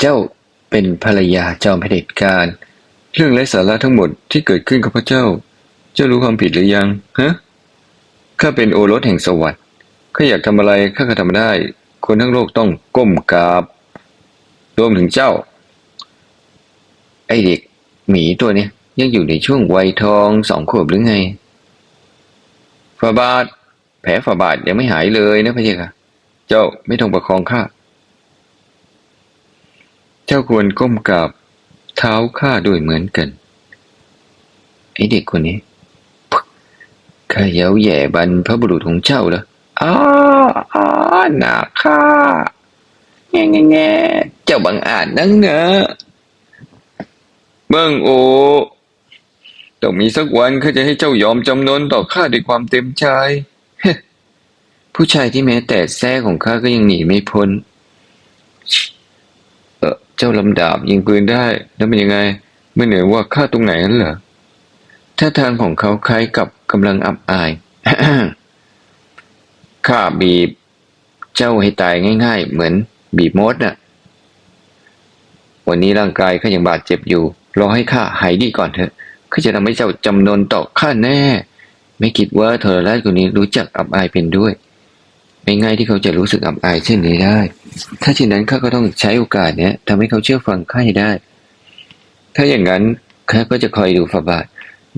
เจ้าเป็นภรรยาจอมเผด็จการ เรื่องไร้สาระทั้งหมดที่เกิดขึ้นกับพระเจ้า เจ้ารู้ความผิดหรือยังฮะข้าเป็นโอรสแห่งสวรรค์ข้าอยากทำอะไรข้าก็ทำได้ คนทั้งโลกต้องก้มกราบรวมถึงเจ้า ไอเด็กหมีตัวเนี้ยยังอยู่ในช่วงวัยทองสองขวบหรือไงฝ่าบาท แผลฝ่าบาทยังไม่หายเลยนะพะเยค่ะ เจ้าไม่ต้องประคองข้า เจ้าควรก้มกราบเท้าข้าด้วยเหมือนกันไอเด็กคนนี้ข้าเย้าแย่บันพระบุรุษของเจ้าเหรออ้าอ้าหนาข้าแง่แง่แง่เจ้าบังอาจนักเนอะเมืองโอต้องมีสักวันข้าจะให้เจ้ายอมจำนนต่อข้าด้วยความเต็มใจผู้ชายที่แม้แต่แท้ของข้าก็ยังหนีไม่พ้น เจ้าลำดาบยิงปืนได้แล้วเป็นยังไง ไม่เหนือว่าข้าตรงไหนนั่นเหรอท่าทางของเขาคล้ายกับกำลังอับอายข้าบีบ เจ้าให้ตายง่าย ๆ เหมือนบีบมดน่ะ วันนี้ร่างกายข้ายังบาดเจ็บอยู่ รอให้ข้าหายดีก่อนเถอะข้าจะทำให้เจ้าจำนนต่อข้าแน่ ไม่คิดว่าเธอราชคนนี้รู้จักอับอายเป็นด้วย ไม่ง่ายที่เขาจะรู้สึกอับอายเช่นนี้ได้ ถ้าเช่นนั้นข้าก็ต้องใช้โอกาสเนี้ยทำให้เขาเชื่อฟังข้าให้ได้ ถ้าอย่างนั้นข้าก็จะคอยดูฝาบาท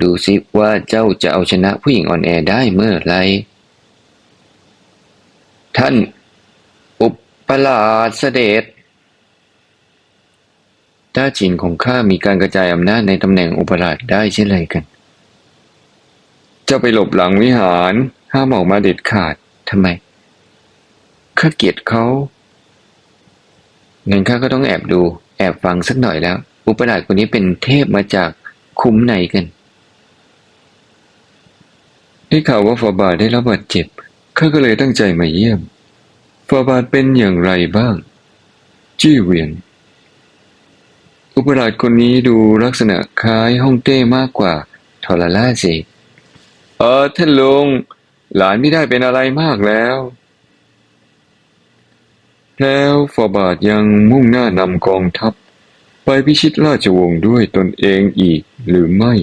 ดูซิว่าเจ้าจะเอาชนะผู้หญิงอ่อนแอได้เมื่อไร ท่าน อุปราชเสด็จต้าจินของข้ามีการกระจายอำนาจในตำแหน่งอุปราชได้เช่นไรกันเจ้าไปหลบหลังวิหารห้ามออกมาเด็ดขาดทำไม ข้าเกลียดเขางั้นข้าก็ต้องแอบดู แอบฟังสักหน่อยแล้ว อุปราชคนนี้เป็นเทพมาจากคุ้มไหนกันได้ข่าวว่าฟาบาทได้รับบาดเจ็บข้าก็เลยตั้งใจมาเยี่ยมฟาบาทเป็นอย่างไรบ้าง จี้เวียน อุปราชคนนี้ดูลักษณะคล้ายฮ่องเต้มากกว่าทอร์ล่าสิเออท่านลุงหลานไม่ได้เป็นอะไรมากแล้ว แล้วฟาบาทยังมุ่งหน้านำกองทัพ ไปพิชิตราชวงศ์ด้วยตนเองอีกหรือไม่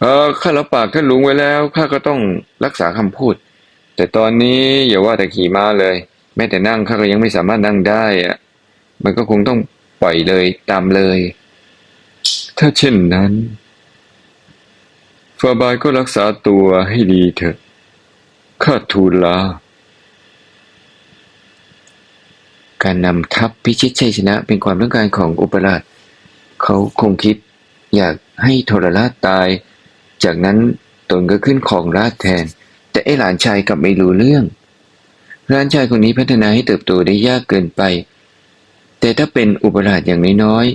เออข้ารับปากท่านลุงไว้แล้วข้าก็ต้องรักษาคำพูด แต่ตอนนี้อย่าว่าแต่ขี่ม้าเลย แม้แต่นั่งข้าก็ยังไม่สามารถนั่งได้อะมันก็คงต้องปล่อยเลยตามเลย ถ้าเช่นนั้นฟาบายก็รักษาตัวให้ดีเถอะข้าทูลลา การนำทัพพิชิตชัยชนะเป็นความต้องการของอุปราช เขาคงคิดอยากให้โทรราชตาย จากนั้นตนก็ขึ้นของราชแทน แต่ไอหลานชายกลับไม่รู้เรื่องหลานชายคนนี้พัฒนาให้เติบโตได้ยากเกินไป แต่ถ้าเป็นอุปราชอย่างน้อย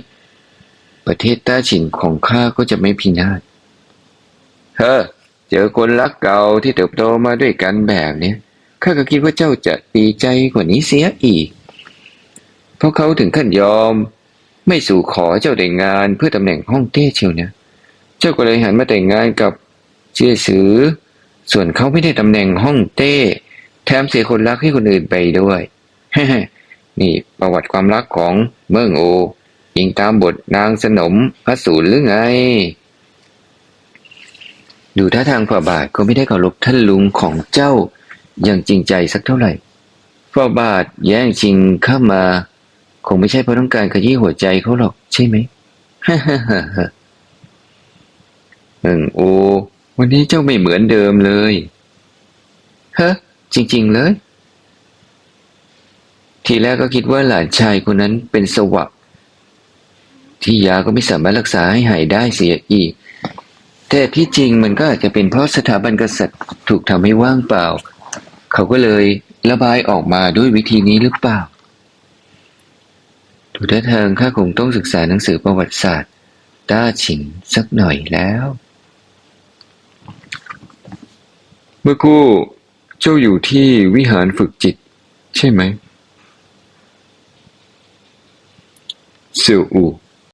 ๆประเทศต้าฉินของข้าก็จะไม่พินาศเฮ้อเจอคนรักเก่าที่เติบโตมาด้วยกันแบบเนี้ยข้าก็คิดว่าเจ้าจะดีใจกว่านี้เสียอีก เพราะเขาถึงขั้นยอม ไม่สู่ขอเจ้าแต่งงานเพื่อตำแหน่งห้องเต้เชียวนะเจ้าก็เลยหันมาแต่งงานกับเจียสือ ส่วนเขาไม่ได้ตำแหน่งห้องเต้ แถมเสียคนรักให้คนอื่นไปด้วยนี่ประวัติความรักของเมืองโอ ยิงตามบทนางสนมพระสูรหรือไง ดูท่าทางฝ่าบาทก็ไม่ได้เคารพท่านลุงของเจ้าอย่างจริงใจสักเท่าไหร่ฝ่าบาทแย่งชิงเข้ามา คงไม่ใช่เพราะต้องการขยี้หัวใจเขาหรอกใช่ไหมฮ่าฮ่าฮ่าฮ่าเอิงโอ วันนี้เจ้าไม่เหมือนเดิมเลยฮะจริง ๆ เลย ทีแรกก็คิดว่าหลานชายคนนั้นเป็นสวะที่ยาก็ไม่สามารถรักษาให้หายได้เสียอีก แต่ที่จริงมันก็อาจจะเป็นเพราะสถาบันกษัตริย์ถูกทำให้ว่างเปล่า เขาก็เลยระบายออกมาด้วยวิธีนี้หรือเปล่า ดูท่าทางข้าคงต้องศึกษาหนังสือประวัติศาสตร์ ต้าฉิงสักหน่อยแล้ว เมื่อกู้เจ้าอยู่ที่วิหารฝึกจิต ใช่ไหมเสี่ยวอู